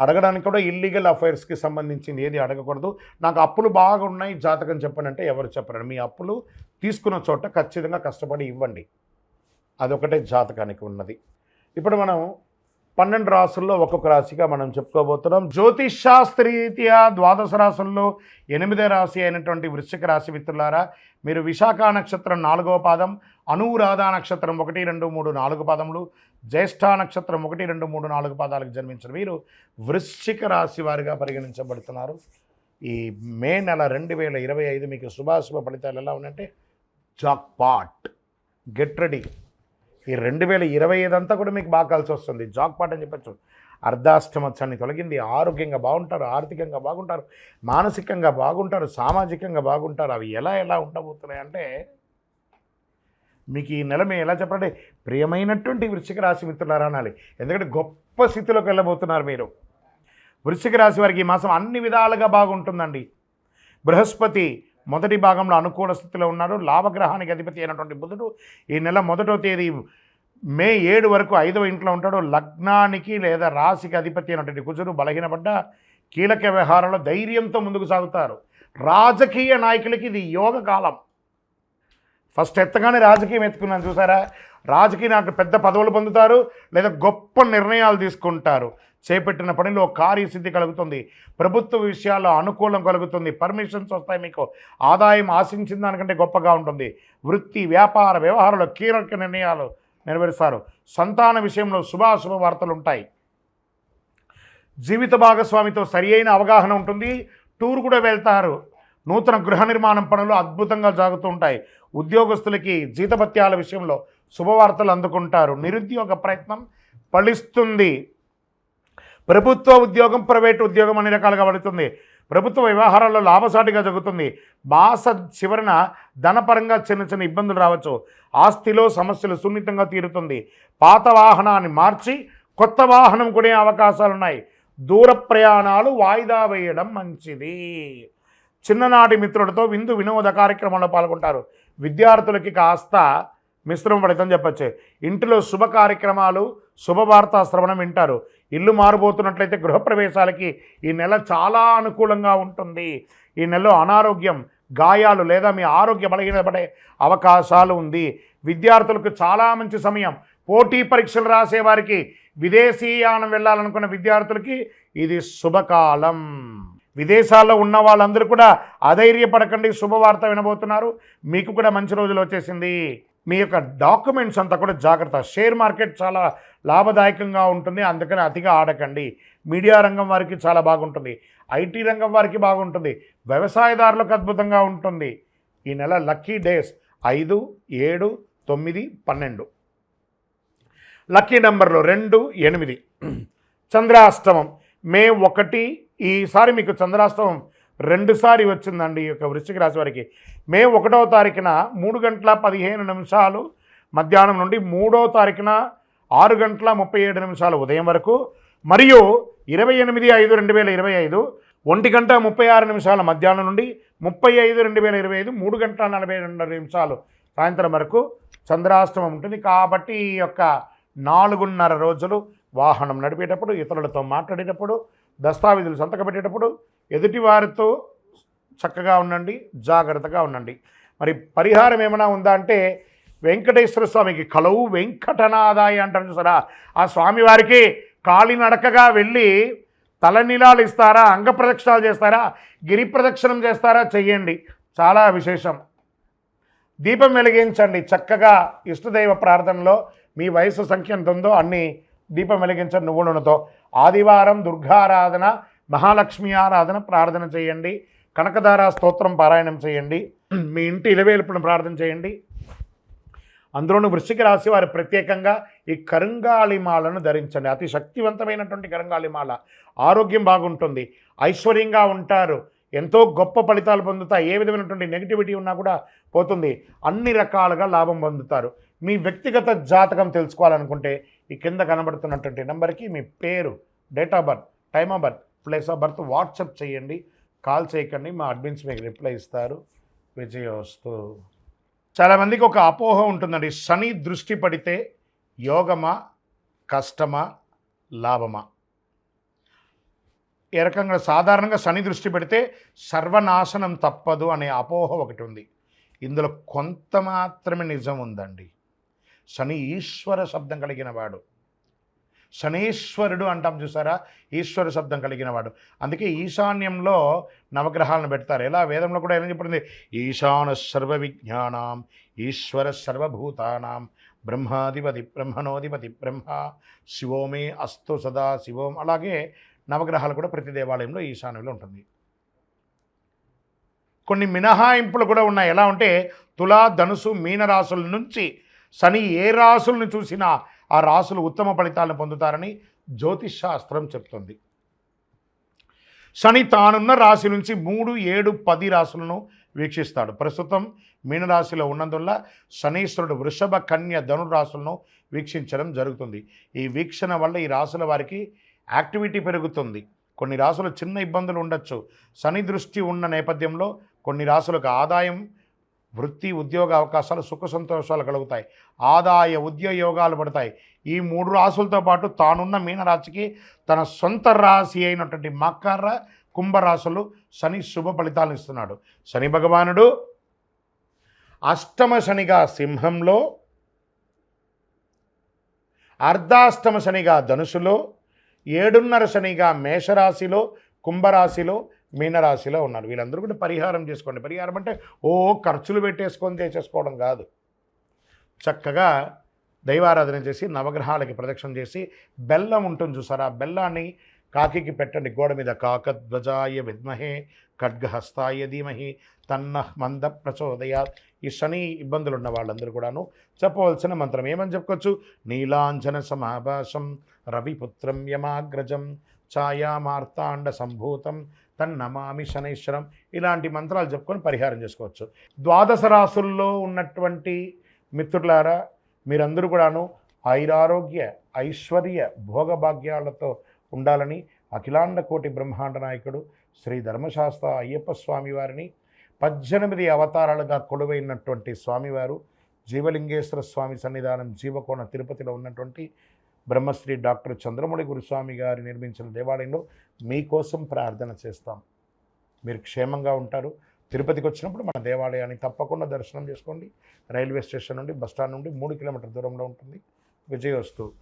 అడగడానికి కూడా ఇల్లీగల్ అఫైర్స్కి సంబంధించింది ఏది అడగకూడదు. నాకు అప్పులు బాగా ఉన్నాయి జాతకం చెప్పండి అంటే ఎవరు చెప్పరండి మీ అప్పులు తీసుకున్న చోట ఖచ్చితంగా కష్టపడి ఇవ్వండి. అదొకటే జాతకానికి ఉన్నది. ఇప్పుడు మనం పన్నెండు రాసుల్లో ఒక్కొక్క రాశిగా మనం చెప్పుకోబోతున్నాం. జ్యోతిష్శాస్త్రీతియా ద్వాదశ రాసుల్లో ఎనిమిదో రాశి అయినటువంటి వృశ్చిక రాశి మిత్రులారా మీరు విశాఖ నక్షత్రం నాలుగవ పాదం అనురాధ నక్షత్రం ఒకటి రెండు మూడు నాలుగు పాదములు జ్యేష్ఠ నక్షత్రం ఒకటి రెండు మూడు నాలుగు పాదాలకు జన్మించిన వీరు వృశ్చిక రాశి వారిగా పరిగణించబడుతున్నారు. ఈ మే నెల రెండు వేల ఇరవై ఐదు మీకు శుభాశుభ ఫలితాలు ఎలా ఉన్నాయంటే జాక్ పాట్ గెట్ రెడీ. ఈ రెండు వేల ఇరవై ఐదు అంతా కూడా మీకు బాగా కలిసి వస్తుంది జాక్పాట్ అని చెప్పచ్చు. అర్ధాష్టమత్సాన్ని తొలగింది. ఆరోగ్యంగా బాగుంటారు ఆర్థికంగా బాగుంటారు మానసికంగా బాగుంటారు సామాజికంగా బాగుంటారు. అవి ఎలా ఎలా ఉండబోతున్నాయి అంటే మీకు ఈ నెల మేము ఎలా చెప్పండి ప్రియమైనటువంటి వృశ్చిక రాశి మిత్రులారా అనాలి. ఎందుకంటే గొప్ప స్థితిలోకి వెళ్ళబోతున్నారు మీరు. వృశ్చిక రాశి వారికి ఈ మాసం అన్ని విధాలుగా బాగుంటుందండి. బృహస్పతి మొదటి భాగంలో అనుకూల స్థితిలో ఉన్నారు. లాభగ్రహానికి అధిపతి అయినటువంటి బుధుడు ఈ నెల మొదటో తేదీ మే ఏడు వరకు ఐదవ ఇంట్లో ఉంటాడు. లగ్నానికి లేదా రాశికి అధిపతి అయినటువంటి కుజుడు బలహీనపడ్డ కీలక వ్యవహారంలో ధైర్యంతో ముందుకు సాగుతారు. రాజకీయ నాయకులకి ఇది యోగ కాలం. ఫస్ట్ ఎత్తగానే రాజకీయం ఎత్తుకున్నాను చూసారా? రాజకీయ నాయకులు పెద్ద పదవులు పొందుతారు లేదా గొప్ప నిర్ణయాలు తీసుకుంటారు. చేపట్టిన పనిలో కార్యసిద్ధి కలుగుతుంది. ప్రభుత్వ విషయాల్లో అనుకూలం కలుగుతుంది. పర్మిషన్స్ వస్తాయి మీకు. ఆదాయం ఆశించిన దానికంటే గొప్పగా ఉంటుంది. వృత్తి వ్యాపార వ్యవహారంలో కీలక నిర్ణయాలు నెరవేరుస్తారు. సంతాన విషయంలో శుభాశుభ వార్తలు ఉంటాయి. జీవిత భాగస్వామితో సరియైన అవగాహన ఉంటుంది. టూర్ కూడా వెళ్తారు. నూతన గృహ నిర్మాణం పనులు అద్భుతంగా సాగుతూ ఉంటాయి. ఉద్యోగస్తులకి జీతభత్యాల విషయంలో శుభవార్తలు అందుకుంటారు. నిరుద్యోగ ప్రయత్నం ఫలిస్తుంది. ప్రభుత్వ ఉద్యోగం ప్రైవేట్ ఉద్యోగం అన్ని రకాలుగా పడుతుంది. ప్రభుత్వ వ్యవహారాల్లో లాభసాటిగా జరుగుతుంది. మాస చివరన ధనపరంగా చిన్న చిన్న ఇబ్బందులు రావచ్చు. ఆస్తిలో సమస్యలు సున్నితంగా తీరుతుంది. పాత వాహనాన్ని మార్చి కొత్త వాహనం కొనే అవకాశాలు ఉన్నాయి దూర ప్రయాణాలు వాయిదా వేయడం మంచిది. చిన్ననాటి మిత్రులతో విందు వినోద కార్యక్రమంలో పాల్గొంటారు. విద్యార్థులకి కాస్త మిశ్రమ ఫలితం చెప్పచ్చు. ఇంటిలో శుభ కార్యక్రమాలు శుభవార్తా శ్రవణం వింటారు. ఇల్లు మారుబోతున్నట్లయితే గృహప్రవేశాలకి ఈ నెల చాలా అనుకూలంగా ఉంటుంది. ఈ నెలలో అనారోగ్యం గాయాలు లేదా మీ ఆరోగ్య బలహీనపడే అవకాశాలు ఉంది. విద్యార్థులకు చాలా మంచి సమయం. పోటీ పరీక్షలు రాసేవారికి విదేశీయానం వెళ్ళాలనుకున్న విద్యార్థులకి ఇది శుభకాలం. విదేశాల్లో ఉన్న వాళ్ళందరూ కూడా అధైర్యపడకండి. శుభవార్త వినబోతున్నారు. మీకు కూడా మంచి రోజులు వచ్చేసింది. మీ యొక్క డాక్యుమెంట్స్ అంతా కూడా జాగ్రత్త. షేర్ మార్కెట్ చాలా లాభదాయకంగా ఉంటుంది. అందుకని అతిగా ఆడకండి. మీడియా రంగం వారికి చాలా బాగుంటుంది. ఐటీ రంగం వారికి బాగుంటుంది. వ్యవసాయదారులకు అద్భుతంగా ఉంటుంది. ఈ నెల లక్కీ డేస్ ఐదు ఏడు తొమ్మిది పన్నెండు. లక్కీ నెంబర్లు రెండు ఎనిమిది. చంద్రాష్టమం. మే ఒకటి. ఈసారి మీకు చంద్రాష్టమం రెండుసారి వచ్చిందండి ఈ యొక్క వృశ్చిక రాశి వారికి. మే ఒకటో తారీఖున మూడు గంటల పదిహేను నిమిషాలు మధ్యాహ్నం నుండి మూడో తారీఖున ఆరు గంటల ముప్పై ఏడు నిమిషాలు ఉదయం వరకు మరియు ఇరవై ఎనిమిది ఐదు రెండు వేల ఇరవై ఐదు ఒంటి గంట ముప్పై ఆరు నిమిషాల మధ్యాహ్నం నుండి ముప్పై ఐదు రెండు వేల ఇరవై ఐదు మూడు గంటల నలభై రెండు నిమిషాలు సాయంత్రం వరకు చంద్రాష్టమం ఉంటుంది. కాబట్టి ఈ యొక్క నాలుగున్నర రోజులు వాహనం నడిపేటప్పుడు ఇతరులతో మాట్లాడేటప్పుడు దస్తావేజులు సంతకపెట్టేటప్పుడు ఎదుటి వారితో చక్కగా ఉండండి జాగ్రత్తగా ఉండండి. మరి పరిహారం ఏమైనా ఉందా అంటే వెంకటేశ్వర స్వామికి కలవు వెంకటనాదాయ అంటారు చూసారా? ఆ స్వామివారికి కాలినడకగా వెళ్ళి తలనీలాలు ఇస్తారా అంగ ప్రదక్షిణాలు చేస్తారా గిరి ప్రదక్షిణం చేస్తారా చెయ్యండి. చాలా విశేషం. దీపం వెలిగించండి చక్కగా ఇష్టదైవ ప్రార్థనలో. మీ వయసు సంఖ్య ఎంత ఉందో అన్ని దీపం వెలిగించండి నువ్వు నూనెతో ఆదివారం దుర్గారాధన మహాలక్ష్మి ఆరాధన ప్రార్థన చేయండి కనకధార స్తోత్రం పారాయణం చేయండి. మీ ఇంటి ఇలవేలుపును ప్రార్థన చేయండి. అందులోనూ వృశ్చిక రాశి వారు ప్రత్యేకంగా ఈ కరుంగాళిమాలను ధరించండి. అతి శక్తివంతమైనటువంటి కరుంగాళిమాల. ఆరోగ్యం బాగుంటుంది. ఐశ్వర్యంగా ఉంటారు. ఎంతో గొప్ప ఫలితాలు పొందుతాయి ఏ విధమైనటువంటి నెగిటివిటీ ఉన్నా కూడా పోతుంది. అన్ని రకాలుగా లాభం పొందుతారు. మీ వ్యక్తిగత జాతకం తెలుసుకోవాలనుకుంటే ఈ కింద కనబడుతున్నటువంటి నెంబర్కి మీ పేరు date of birth time of birth place of birth WhatsApp చేయండి. కాల్ చేయకండి మా అడ్మిన్స్ మీకు రిప్లై ఇస్తారు. విజయోస్తు చాలామందికి ఒక అపోహ ఉంటుందండి. శని దృష్టి పడితే యోగమా కష్టమా లాభమా? ఏ రకంగా సాధారణంగా శని దృష్టి పెడితే సర్వనాశనం తప్పదు అనే అపోహ ఒకటి ఉంది. ఇందులో కొంత మాత్రమే నిజం ఉందండి. శని ఈశ్వర శబ్దం కలిగిన వాడు. శనీశ్వరుడు అంటాం చూసారా? ఈశ్వర శబ్దం కలిగిన వాడు అందుకే ఈశాన్యంలో నవగ్రహాలను పెడతారు. ఎలా? వేదంలో కూడా ఏమని చెప్పింది? ఈశాన సర్వ విజ్ఞానం ఈశ్వర సర్వభూతానాం బ్రహ్మాధిపతి బ్రహ్మణోధిపతి బ్రహ్మ శివోమే అస్తు సదా శివోం అలాగే నవగ్రహాలు కూడా ప్రతి దేవాలయంలో ఈశాన్యంలో ఉంటుంది. కొన్ని మినహాయింపులు కూడా ఉన్నాయి. ఎలా ఉంటే తులా ధనుసు మీన రాశుల నుంచి శని ఏ రాసులను చూసినా ఆ రాసులు ఉత్తమ ఫలితాలను పొందుతారని జ్యోతిష్ శాస్త్రం చెప్తుంది. శని తానున్న రాశి నుంచి మూడు ఏడు పది రాసులను వీక్షిస్తాడు. ప్రస్తుతం మీనరాశిలో ఉన్నందువల్ల శనీశ్వరుడు వృషభ కన్య ధనురాశులను వీక్షించడం జరుగుతుంది. ఈ వీక్షణ వల్ల ఈ రాసుల వారికి యాక్టివిటీ పెరుగుతుంది. కొన్ని రాసులు చిన్న ఇబ్బందులు ఉండొచ్చు. శని దృష్టి ఉన్న నేపథ్యంలో కొన్ని రాసులకు ఆదాయం వృత్తి ఉద్యోగ అవకాశాలు సుఖ సంతోషాలు కలుగుతాయి. ఆదాయ ఉద్యోగాలు పడతాయి. ఈ మూడు రాసులతో పాటు తానున్న మీనరాశికి తన సొంత రాశి అయినటువంటి మకర కుంభరాశులు శని శుభ ఫలితాలను ఇస్తున్నాడు. శని భగవానుడు అష్టమ శనిగా సింహంలో అర్ధాష్టమ శనిగా ధనుసులో ఏడున్నర శనిగా మేషరాశిలో కుంభరాశిలో మీనరాశిలో ఉన్నారు. వీళ్ళందరూ కూడా పరిహారం చేసుకోండి. పరిహారం అంటే ఓ ఖర్చులు పెట్టేసుకొని చేసేసుకోవడం కాదు. చక్కగా దైవారాధన చేసి నవగ్రహాలకి ప్రదక్షిణ చేసి బెల్లం ఉంటుంది చూసారా? బెల్లాన్ని కాకికి పెట్టండి. గోడ మీద కాకధ్వజాయ విద్మహే ఖడ్గహస్తాయ ధీమహి తన్న మంద ప్రచోదయా ఈ శని ఇబ్బందులు ఉన్న వాళ్ళందరూ కూడాను చెప్పవలసిన మంత్రం ఏమని చెప్పుకోవచ్చు? నీలాంజన సమాభాసం రవిపుత్రం యమాగ్రజం ఛాయామార్తాండ సంభూతం తన్నమామి శనైశ్వరం ఇలాంటి మంత్రాలు చెప్పుకొని పరిహారం చేసుకోవచ్చు. ద్వాదశ రాసుల్లో ఉన్నటువంటి మిత్రులారా మీరందరూ కూడాను ఐరారోగ్య ఐశ్వర్య భోగభాగ్యాలతో ఉండాలని అఖిలాండ కోటి బ్రహ్మాండ నాయకుడు శ్రీ ధర్మశాస్త్ర అయ్యప్ప స్వామి వారిని పద్దెనిమిది అవతారాలుగా కొలువైనటువంటి స్వామివారు జీవలింగేశ్వర స్వామి సన్నిధానం జీవకోణ తిరుపతిలో ఉన్నటువంటి బ్రహ్మశ్రీ డాక్టర్ చంద్రమౌళి గురుస్వామి గారు నిర్మించిన దేవాలయంలో మీకోసం ప్రార్థన చేస్తాం. మీరు క్షేమంగా ఉంటారు. తిరుపతికి వచ్చినప్పుడు మన దేవాలయాన్ని తప్పకుండా దర్శనం చేసుకోండి. రైల్వే స్టేషన్ నుండి బస్టాండ్ నుండి మూడు కిలోమీటర్ దూరంలో ఉంటుంది. విజయవస్తు